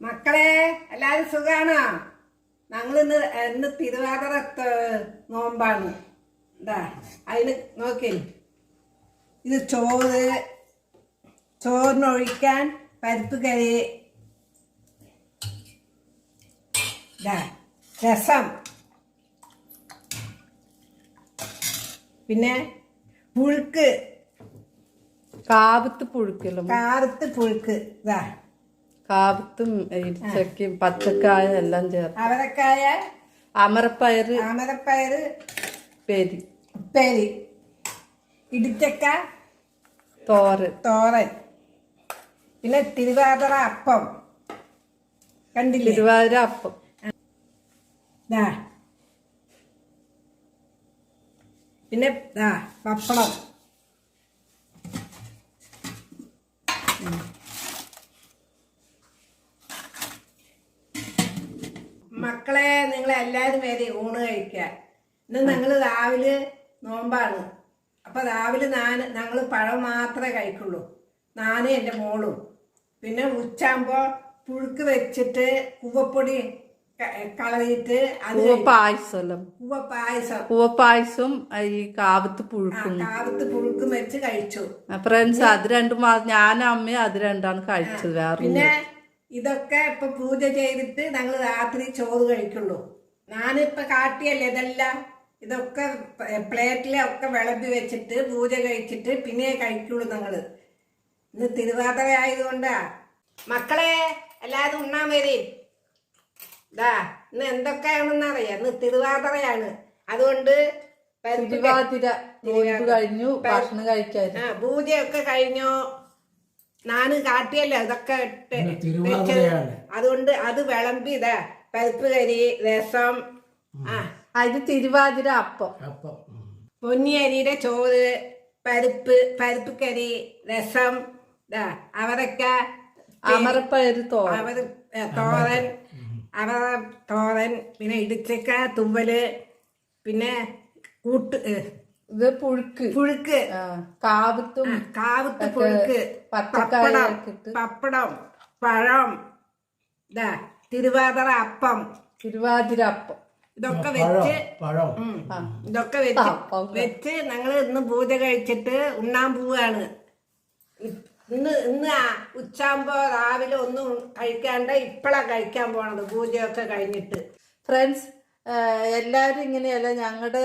മക്കളെ എല്ലാരും സുഖാണോ? ഞങ്ങൾ ഇന്ന് ഇന്ന് തിരുവാതിര നോമ്പാണ്. എന്താ അതിന് നോക്കി ഇത് ചോറ് ചോറിനൊഴിക്കാൻ പരിപ്പ് കറി. ഇതാ രസം. പിന്നെ പുഴുക്ക്. കാവത്ത് പുഴുക്കല്ലോ? കാവത്ത് പുഴുക്ക്. ഇതാ. കാവത്തും ഇടിച്ചക്കയും പച്ചക്കായ എല്ലാം ചേർത്ത്. അവരക്കായ അമരപ്പയറ് അമരപ്പയറ് പെരി പെരി ഇടിച്ചക്ക തോരൻ. തോരൻ. പിന്നെ തിരുവാതിര അപ്പം. കണ്ടില്ല? തിരുവാതിര അപ്പം. പിന്നെ പപ്പടം. മക്കളെ നിങ്ങൾ എല്ലാവരും വരെ ഊണ് കഴിക്കാൻ? ഇന്ന് ഞങ്ങൾ രാവിലെ നോമ്പാണ്. അപ്പൊ രാവിലെ ഞാൻ ഞങ്ങൾ പഴം മാത്രമേ കഴിക്കുള്ളൂ. ഞാനും എന്റെ മോളും. പിന്നെ ഉച്ചാകുമ്പോ പുഴുക്ക് വെച്ചിട്ട് കുവപ്പൊടി കളറിയിട്ട് അത് പൂവ പായസം. കുവ പായസം ഈ കാവത്ത് പുഴുക്കും. കാവത്ത് പുഴുക്കും വെച്ച് കഴിച്ചു. ഫ്രണ്ട്സ് അത് രണ്ടും ഞാൻ ഞാനും അമ്മയും അത് രണ്ടാണ് കഴിച്ചത്. വേറെ പിന്നെ ഇതൊക്കെ ഇപ്പൊ പൂജ ചെയ്തിട്ട് ഞങ്ങൾ രാത്രി ചോറ് കഴിക്കുള്ളൂ. ഞാനിപ്പൊ കാട്ടിയല്ലേ ഇതെല്ലാം? ഇതൊക്കെ പ്ലേറ്റിലൊക്കെ വിളമ്പി വെച്ചിട്ട് പൂജ കഴിച്ചിട്ട് പിന്നെ കഴിക്കുള്ളൂ ഞങ്ങൾ. ഇന്ന് തിരുവാതിര ആയതുകൊണ്ടാ. മക്കളെ എല്ലാരും ഉണ്ണാൻ വരും. ഇതാ ഇന്ന് എന്തൊക്കെയാണെന്ന് അറിയാം. ഇന്ന് തിരുവാതിരയാണ്. അതുകൊണ്ട് തിരുവാതിര കഴിഞ്ഞു ഭക്ഷണം കഴിക്കാൻ ആ പൂജയൊക്കെ കഴിഞ്ഞോ. നാന് കാട്ടിയല്ലോ ഇതൊക്കെ ഇട്ട് അതുകൊണ്ട് അത് വിളമ്പി ഇതാ പരിപ്പ് കരി രസം ആ. അത് തിരുവാതിര അപ്പം. അപ്പം. പൊന്നിയരിയുടെ ചോറ് പരിപ്പ് പരിപ്പ് കരി രസം ഇതാ അവരക്ക അമരപ്പയറ് തോരൻ അവർ തോരൻ. അവര തോരൻ പിന്നെ ഇടിച്ചക്ക തുവൽ പിന്നെ കൂട്ട് ഇത് പുഴുക്ക്. പുഴുക്ക്. കാവത്തും കാവത്ത് പുഴുക്ക്. പപ്പടം പപ്പടം പഴം ഇതാ തിരുവാതിര അപ്പം. തിരുവാതിര അപ്പം. ഇതൊക്കെ വെച്ച് ഇതൊക്കെ വെച്ച്. വെച്ച് ഞങ്ങൾ ഇന്ന് പൂജ കഴിച്ചിട്ട് ഉണ്ണാൻ പോവാണ്. ഇന്ന് ഇന്ന് ഉച്ചാകുമ്പോ രാവിലെ ഒന്നും കഴിക്കാണ്ട് ഇപ്പളാ കഴിക്കാൻ പോണത്. പൂജയൊക്കെ കഴിഞ്ഞിട്ട്. ഫ്രണ്ട്സ് എല്ലാവരും ഇങ്ങനെയല്ല ഞങ്ങളുടെ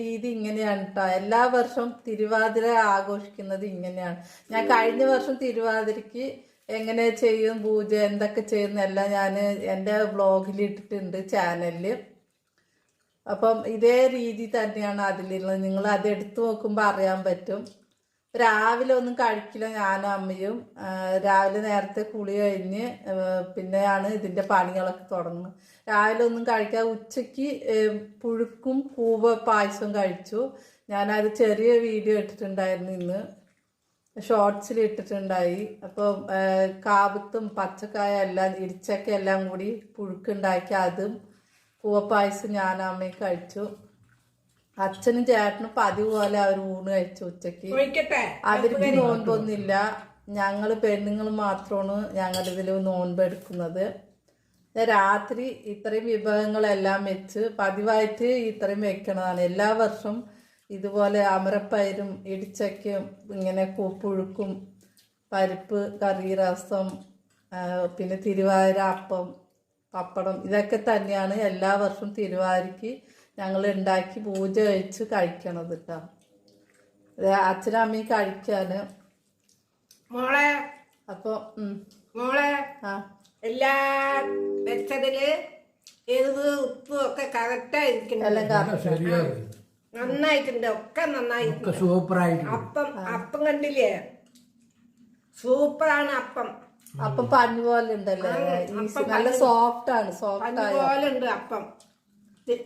രീതി ഇങ്ങനെയാണ് കേട്ടോ എല്ലാ വർഷവും തിരുവാതിര ആഘോഷിക്കുന്നത് ഇങ്ങനെയാണ്. ഞാൻ കഴിഞ്ഞ വർഷം തിരുവാതിരക്ക് എങ്ങനെ ചെയ്യും പൂജ എന്തൊക്കെ ചെയ്യുന്നെല്ലാം ഞാൻ എന്റെ ബ്ലോഗിൽ ഇട്ടിട്ടുണ്ട് ചാനലിൽ അപ്പം ഇതേ രീതി തന്നെയാണ് അതിലുള്ളത്. നിങ്ങൾ അത് എടുത്തു നോക്കുമ്പോൾ അറിയാൻ പറ്റും. രാവിലെ ഒന്നും കഴിക്കില്ല ഞാനും അമ്മയും. രാവിലെ നേരത്തെ കുളി കഴിഞ്ഞ് പിന്നെയാണ് ഇതിന്റെ പണികളൊക്കെ തുടങ്ങുന്നത്. രാവിലെ ഒന്നും കഴിക്കാതെ ഉച്ചയ്ക്ക് പുഴുക്കും കൂവ പായസവും കഴിച്ചു. ഞാനത് ചെറിയ വീഡിയോ ഇട്ടിട്ടുണ്ടായിരുന്നു ഇന്ന്. ഷോർട്സിൽ ഇട്ടിട്ടുണ്ടായി. അപ്പം കാബത്തും പച്ചക്കായ എല്ലാം ഇടിച്ചക്ക എല്ലാം കൂടി പുഴുക്കുണ്ടാക്കി അതും കൂവപ്പായസം ഞാനും അമ്മയും കഴിച്ചു. അച്ഛനും ചേട്ടനും പതിവ് പോലെ അവർ ഊണ് കഴിച്ചു ഉച്ചയ്ക്ക്. അവർക്ക് നോൻപൊന്നുമില്ല. ഞങ്ങൾ പെണ്ണുങ്ങൾ മാത്രമാണ് ഞങ്ങൾ ഇതിൽ നോൻപ് എടുക്കുന്നത് രാത്രി ഇത്രയും വിഭവങ്ങളെല്ലാം വെച്ച് പതിവായിട്ട് ഇത്രയും വെക്കണതാണ്. എല്ലാ വർഷവും ഇതുപോലെ അമരപ്പയരും ഇടിച്ചക്കയും ഇങ്ങനെ കൂപ്പുഴുക്കും പുഴുക്കും പരിപ്പ് കറി രസം പിന്നെ തിരുവാതിര അപ്പം പപ്പടം ഇതൊക്കെ തന്നെയാണ് എല്ലാ വർഷവും തിരുവാതിരക്ക് ഞങ്ങൾ ഉണ്ടാക്കി പൂജ കഴിച്ച് കഴിക്കണത് കേട്ടോ ഇത് അച്ഛനും അമ്മയും കഴിക്കാന് മോളെ. അപ്പൊ മോളെ. ആ. എല്ലാം വെച്ചതിൽ എരിവ് ഉപ്പും ഒക്കെ കറക്റ്റായിരിക്കുന്നു എല്ലാം കറക്റ്റ്. ശരിയായി നന്നായിട്ടുണ്ട്. ഒക്കെ നന്നായിട്ടുണ്ട്. ഒക്കെ സൂപ്പറായിട്ട് അപ്പം അപ്പം കണ്ടില്ലേ? സൂപ്പറാണ് അപ്പം. അപ്പം പഞ്ഞു പോലെ ഉണ്ടല്ലേ? നല്ല സോഫ്റ്റ് ആണ് സോഫ്റ്റ് പോലെ ഉണ്ട് അപ്പം.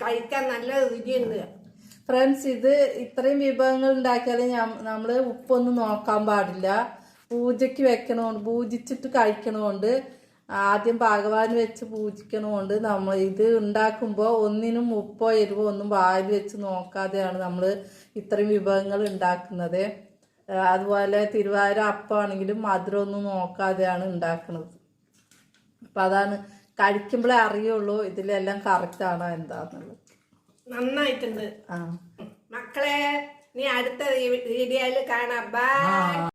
കഴിക്കാൻ നല്ല രുചിയുണ്ട്. ഫ്രണ്ട്സ് ഇത് ഇത്രയും വിഭവങ്ങൾ ഉണ്ടാക്കിയാൽ നമ്മൾ ഉപ്പൊന്നും നോക്കാൻ പാടില്ല. പൂജയ്ക്ക് വെക്കണോണ്ട് പൂജിച്ചിട്ട് കഴിക്കണോണ്ട് ആദ്യം ഭഗവാൻ വെച്ച് പൂജിക്കണോണ്ട് നമ്മൾ ഇത് ഉണ്ടാക്കുമ്പോൾ ഒന്നിനും ഉപ്പോ എരിവോ ഒന്നും വായിൽ വെച്ച് നോക്കാതെയാണ് നമ്മൾ ഇത്രയും വിഭവങ്ങൾ ഉണ്ടാക്കുന്നത്. അതുപോലെ തിരുവാതിര അപ്പമാണെങ്കിലും മധുരമൊന്നും നോക്കാതെയാണ് ഉണ്ടാക്കുന്നത് അപ്പം അതാണ് കഴിക്കുമ്പോഴേ അറിയുള്ളൂ ഇതിലെല്ലാം കറക്റ്റ് ആണോ എന്താന്നുള്ളത്. നന്നായിട്ടുണ്ട്. ആ. മക്കളെ നീ അടുത്ത വീഡിയോയിൽ കാണാം. ബൈ